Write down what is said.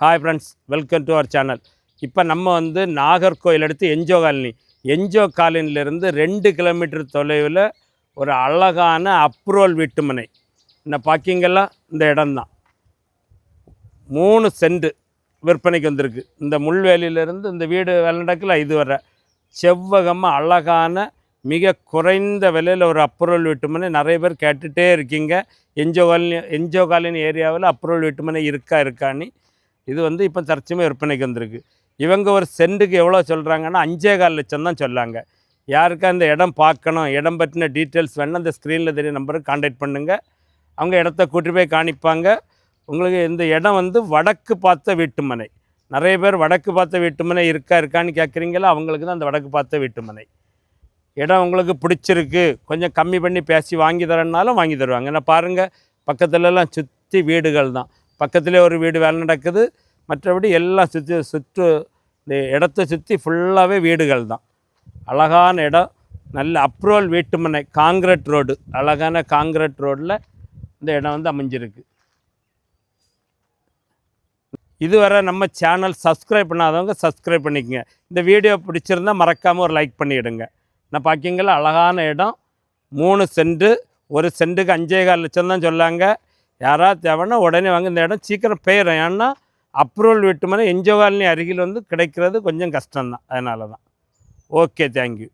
Hi friends welcome to our channel இப்போ நம்ம வந்து நாகர்கோயில் அடுத்து என்ஜோ காலனி. என்ஜோ காலனிலேருந்து ரெண்டு கிலோமீட்டர் தொலைவில் ஒரு அழகான அப்ரூவல் வீட்டுமனை. இந்த பார்க்கிங்கெல்லாம் இந்த இடம்தான். மூணு சென்ட் விற்பனைக்கு வந்திருக்கு. இந்த முள்வேலியிலேருந்து இந்த வீடு வெள்ளடக்கில் இது வர செவ்வகமாக அழகான மிக குறைந்த விலையில் ஒரு அப்ரூவல் வீட்டுமனை நிறைய பேர் கேட்டுகிட்டே இருக்கீங்க. என்ஜோ காலனி என்ஜோ காலனி ஏரியாவில் அப்ரூவல் வீட்டுமனை இருக்கா இருக்கான்னு. இது வந்து இப்போ தற்சமயம் விற்பனைக்கு வந்திருக்கு. இவங்க ஒரு சென்ட்டுக்கு எவ்வளோ சொல்கிறாங்கன்னா அஞ்சே கால் லட்சம் தான் சொல்லாங்க. யாருக்கா இந்த இடம் பார்க்கணும் இடம் பற்றின டீட்டெயில்ஸ் வேணால் அந்த ஸ்க்ரீனில் தெரிய நம்பருக்கு காண்டாக்ட் பண்ணுங்கள் அவங்க இடத்த கூட்டி போய் காணிப்பாங்க. உங்களுக்கு இந்த இடம் வந்து வடக்கு பார்த்த வீட்டுமனை. நிறைய பேர் வடக்கு பார்த்த வீட்டுமனை இருக்கா இருக்கான்னு கேட்குறீங்களா அவங்களுக்கு தான் அந்த வடக்கு பார்த்த வீட்டுமனை. இடம் உங்களுக்கு பிடிச்சிருக்கு. கொஞ்சம் கம்மி பண்ணி பேசி வாங்கி தரேன்னாலும் வாங்கி தருவாங்க. ஏன்னா பாருங்கள் பக்கத்துலலாம் சுற்றி வீடுகள் தான். பக்கத்துலேயே ஒரு வீடு வேலை நடக்குது. மற்றபடி எல்லாம் சுற்றி சுற்று இந்த இடத்த சுற்றி ஃபுல்லாகவே வீடுகள் தான் அழகான இடம். நல்ல அப்ரூவல் வீட்டுமனை காங்கிரட் ரோடு அழகான காங்கிரட் ரோட்டில் இந்த இடம் வந்து அமைஞ்சிருக்கு. இதுவரை நம்ம சேனல் சப்ஸ்கிரைப் பண்ணாதவங்க சப்ஸ்கிரைப் பண்ணிக்கங்க. இந்த வீடியோ பிடிச்சிருந்தா மறக்காமல் ஒரு லைக் பண்ணிவிடுங்க நான் பார்க்கிங்களா அழகான இடம். மூணு சென்ட்டு ஒரு சென்ட்டுக்கு அஞ்சே கால் லட்சம் தான் சொல்லாங்க. யாராவது தேவைன்னா உடனே வாங்க. இந்த இடம் சீக்கிரம் போயிடும் ஏன்னா அப்ரூவல் விட்டு மேலே என்ஜோ காலனி அருகில் வந்து கிடைக்கிறது கொஞ்சம் கஷ்டம்தான். அதனால தான் ஓகே தேங்க்யூ.